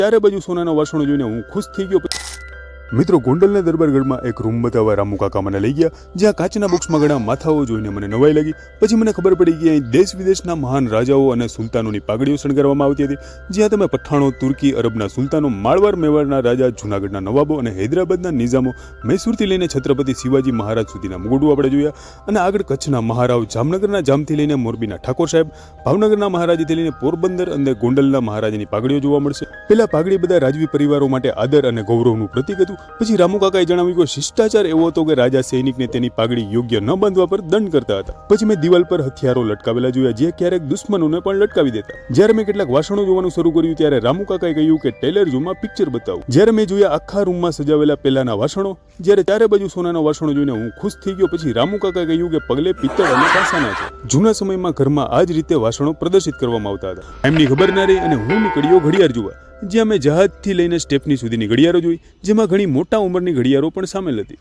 ત્યારે બાજુ સોનાના વાસણો જોઈને હું ખુશ થઈ ગયો. મિત્રો, ગોંડલના દરબારગઢમાં એક રૂમ બતાવવા રામુકાકા મને લઈ ગયા. જ્યાં કાચના બોક્સમાં ઘણા માથાઓ જોઈને મને નવાઈ લાગી. પછી મને ખબર પડી કે અહીં દેશ વિદેશના મહાન રાજાઓ અને સુલતાનોની પાઘડીઓ શણગારવામાં આવતી હતી. જ્યાં તમે પઠાણો, તુર્કી, અરબના સુલતાનો, માળવાર મેવાડના રાજા, જૂનાગઢના નવાબો અને હૈદરાબાદના નિઝામો મૈસૂરથી લઈને છત્રપતિ શિવાજી મહારાજ સુધીના મુગડું આપણે જોયા. અને આગળ કચ્છના મહારાવ જામનગરના જામથી લઈને મોરબીના ઠાકોર સાહેબ, ભાવનગરના મહારાજીથી લઈને પોરબંદર અને ગોંડલના મહારાજની પાઘડીઓ જોવા મળશે. પેલા પાઘડી બધા રાજવી પરિવારો માટે આદર અને ગૌરવનું પ્રતીક હતું. પછી રામુકાકાએ જણાવ્યું કે શિષ્ટાચાર એવો હતો કે રાજા સૈનિકને તેની પાઘડી યોગ્ય ન બાંધવા પર દંડ કરતા હતા. પછી મેં દિવાલ પર હથિયારો લટકાવેલા જોયા, જે ક્યારેક દુશ્મનોને પણ લટકાવી દેતા. જ્યારે મેં કેટલાક વાસણો જોવાનું શરૂ કર્યું, ત્યારે રામુકાકાએ કહ્યું કે ટેલર રૂમમાં પિક્ચર બતાવું. જ્યારે મેં જોયા આખા રૂમમાં સજાવેલા પેલાના વાસણો, જ્યારે ચારે બાજુ સોનાના વાસણો જોઈને હું ખુશ થઈ ગયો, પછી રામુકાકાએ કહ્યું કે પગલે પિત્તળ અને કાંસાના છે. જૂના સમયમાં ઘરમાં આ જ રીતે વાસણો પ્રદર્શિત કરવામાં આવતા હતા. એમની ખબર ના રહી અને હું નીકળ્યો ઘડિયાળ જોવા. જ્યાં મેં જહાજથી લઈને સ્ટેપની સુધીની ઘડિયાળો જોઈ, જેમાં ઘણી મોટા ઉંમરની ઘડિયાળો પણ સામેલ હતી.